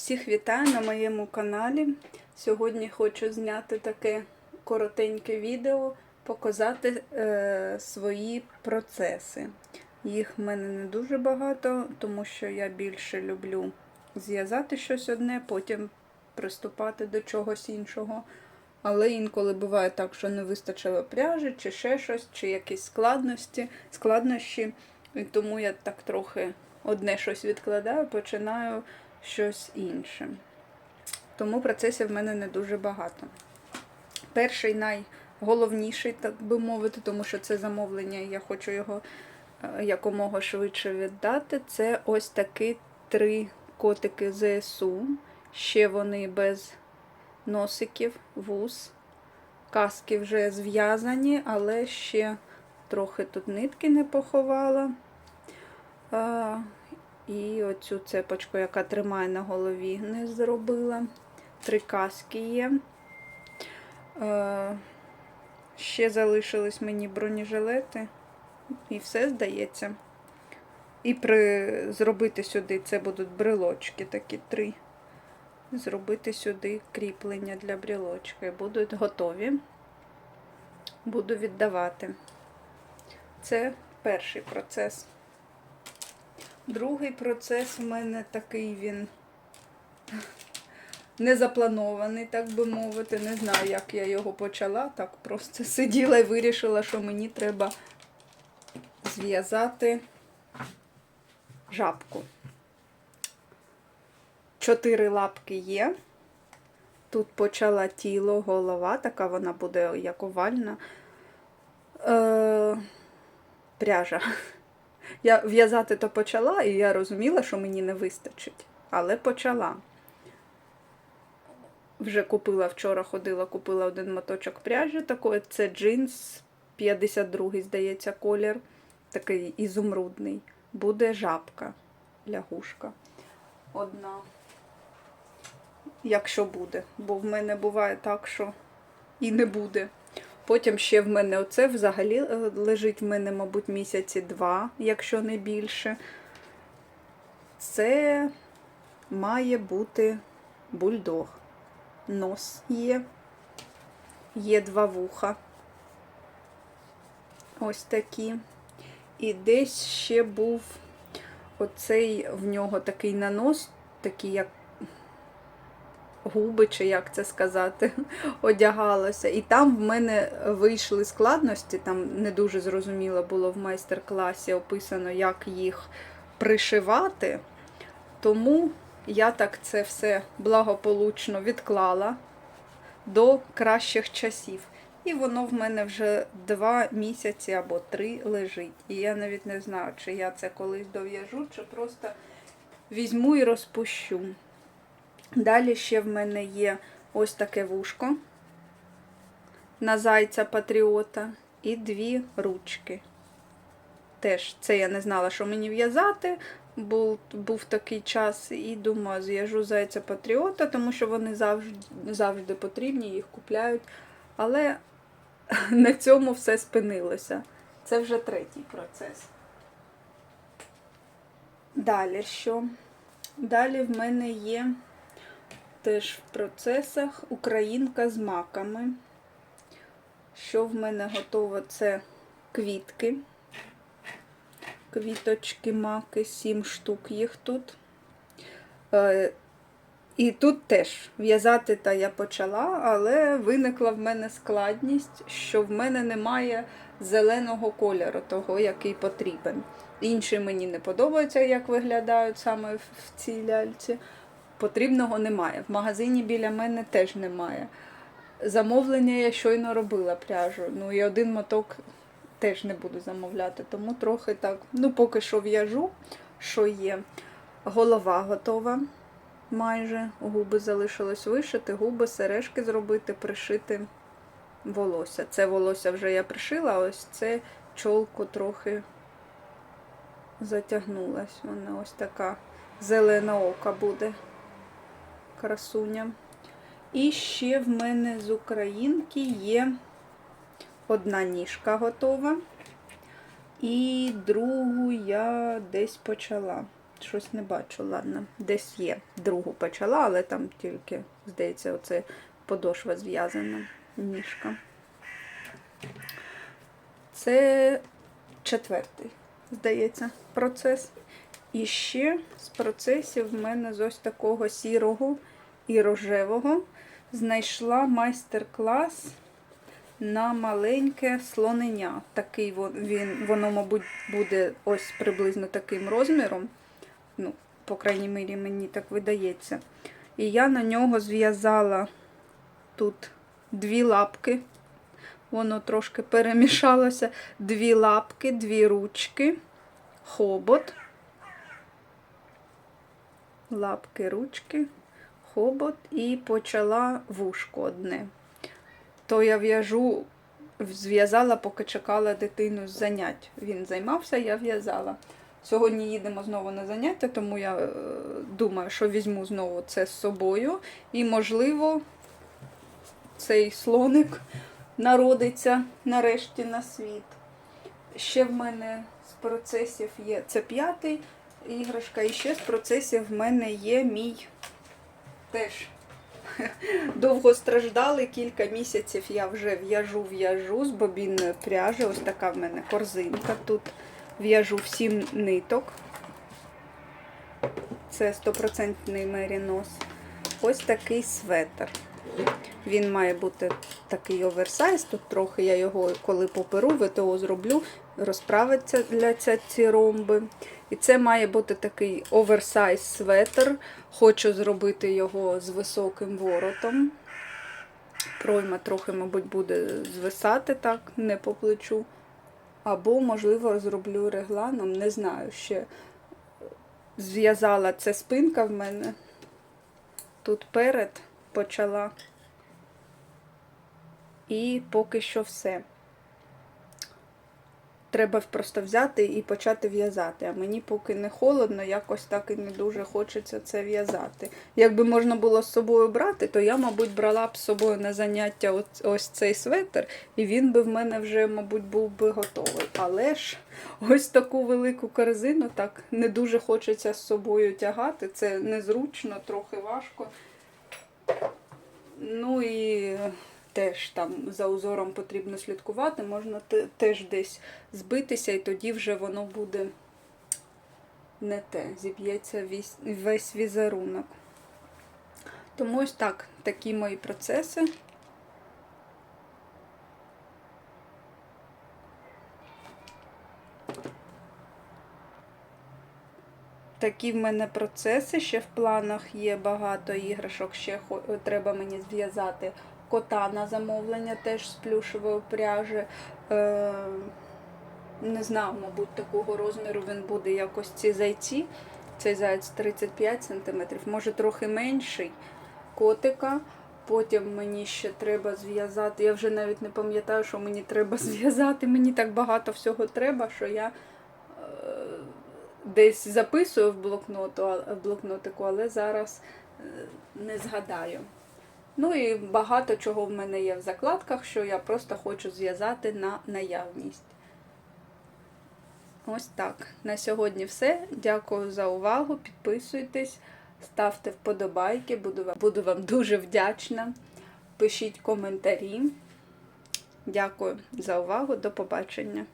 Всіх вітаю на моєму каналі. Сьогодні хочу зняти таке коротеньке відео, показати е, свої процеси. Їх в мене не дуже багато, тому що я більше люблю зв'язати щось одне, потім приступати до чогось іншого. Але інколи буває так, що не вистачило пряжі, чи ще щось, чи якісь складності, складнощі. І тому я так трохи одне щось відкладаю, починаю щось інше. Тому процесів в мене не дуже багато. Перший найголовніший, так би мовити, тому що це замовлення, і я хочу його е, якомога швидше віддати. Це ось такі три котики ЗСУ. Ще вони без носиків, вуз. Каски вже зв'язані, але ще трохи тут нитки не поховала. І оцю цепочку, яка тримає на голові, не зробила. Три каски є. Е, ще залишились мені бронежилети. І все здається. І при... зробити сюди це будуть брелочки такі три. Зробити сюди кріплення для брілочки. Будуть готові. Буду віддавати. Це перший процес. Другий процес в мене такий він не запланований, так би мовити. Не знаю, як я його почала. Так просто сиділа і вирішила, що мені треба зв'язати жабку. Чотири лапки є. Тут почала тіло, голова, така вона буде як овальна. Е, пряжа. Я в'язати то почала, і я розуміла, що мені не вистачить. Але почала. Вже купила вчора, ходила, купила один моточок пряжі. Такої. Це джинс 52-й, здається, колір. Такий ізумрудний. Буде жабка, лягушка. Одна. Якщо буде. Бо в мене буває так, що і не буде. Потім ще в мене оце взагалі е, лежить в мене, мабуть, місяці два, якщо не більше. Це має бути бульдог. Нос є, є два вуха. Ось такі. І десь ще був оцей в нього такий нанос, такий, як губи, чи як це сказати, одягалася. І там в мене вийшли складності, там не дуже зрозуміло було в майстер-класі описано, як їх пришивати. Тому я так це все благополучно відклала до кращих часів. І воно в мене вже два місяці або три лежить. І я навіть не знаю, чи я це колись дов'яжу, чи просто візьму і розпущу. Далі ще в мене є ось таке вушко на зайця патріота і дві ручки. Теж це я не знала, що мені в'язати. Був був такий час, і думаю, зв'яжу зайця патріота, тому що вони завжди, завжди потрібні, їх купляють. Але на цьому все спинилося. Це вже третій процес. Далі що? Далі в мене є теж в процесах українка з маками. Що в мене готово, це квітки. Квіточки, маки, сім штук їх тут. Е, і тут теж в'язати та я почала, але виникла в мене складність, що в мене немає зеленого кольору, того, який потрібен. Інші мені не подобаються, як виглядають саме в цій ляльці. Потрібного немає. В магазині біля мене теж немає. Замовлення я щойно робила пряжу. Ну і один моток теж не буду замовляти, тому трохи так. Ну, поки що в'яжу, що є. Голова готова. Майже губи залишилось вишити, губи, сережки зробити, пришити волосся. Це волосся вже я пришила, а ось це чолку трохи затягнулась. Вона ось така зелена ока буде красуня. І ще в мене з українки є одна ніжка готова. І другу я десь почала. щось не бачу, ладно. Десь є. Другу почала, але там тільки, здається, оце подошва зв'язана, ніжка. Це четвертий, здається, процес. І ще з процесів в мене з ось такого сірого і рожевого знайшла майстер-клас на маленьке слонення. Такий він, воно, мабуть, буде ось приблизно таким розміром. Ну, по крайній мірі, мені так видається. І я на нього зв'язала тут дві лапки. Воно трошки перемішалося. Дві лапки, дві ручки, хобот. Лапки, ручки, хобот і почала вушко одне. То я в'яжу, зв'язала, поки чекала дитину з занять. Він займався, я в'язала. Сьогодні їдемо знову на заняття, тому я е, думаю, що візьму знову це з собою. І, можливо, цей слоник народиться нарешті на світ. Ще в мене з процесів є це п'ятий іграшка, і ще з процесів в мене є мій теж довго страждали, кілька місяців я вже в'яжу, в'яжу з бобінної пряжі. Ось така в мене корзинка. Тут в'яжу всім ниток. Це стопроцентний мерінос. Ось такий светр. Він має бути такий оверсайз. Тут трохи я його, коли поперу, ВТО зроблю, розправиться для ця ці ромби. І це має бути такий оверсайз светр. Хочу зробити його з високим воротом. Пройма трохи, мабуть, буде звисати так, не по плечу. Або, можливо, зроблю регланом, не знаю ще. Зв'язала це спинка в мене. Тут перед почала. І поки що все. Треба просто взяти і почати в'язати. А мені поки не холодно, якось так і не дуже хочеться це в'язати. Якби можна було з собою брати, то я, мабуть, брала б з собою на заняття ось, цей светр, і він би в мене вже, мабуть, був би готовий. Але ж ось таку велику корзину так не дуже хочеться з собою тягати. Це незручно, трохи важко. Ну і теж там за узором потрібно слідкувати, можна теж десь збитися, і тоді вже воно буде не те, зіб'ється весь, візерунок. Тому ось так, такі мої процеси. Такі в мене процеси. Ще в планах є багато іграшок. Ще треба мені зв'язати кота на замовлення, теж з плюшевої пряжі. Е, не знаю, мабуть, такого розміру він буде якось ці зайці. Цей заяць 35 см, може трохи менший котика. Потім мені ще треба зв'язати. Я вже навіть не пам'ятаю, що мені треба зв'язати. Мені так багато всього треба, що я е, десь записую в блокноту, в блокнотику, але зараз е, не згадаю. Ну і багато чого в мене є в закладках, що я просто хочу зв'язати на наявність. Ось так. На сьогодні все. Дякую за увагу. Підписуйтесь, ставте вподобайки, буду вам, буду вам дуже вдячна. Пишіть коментарі. Дякую за увагу. До побачення.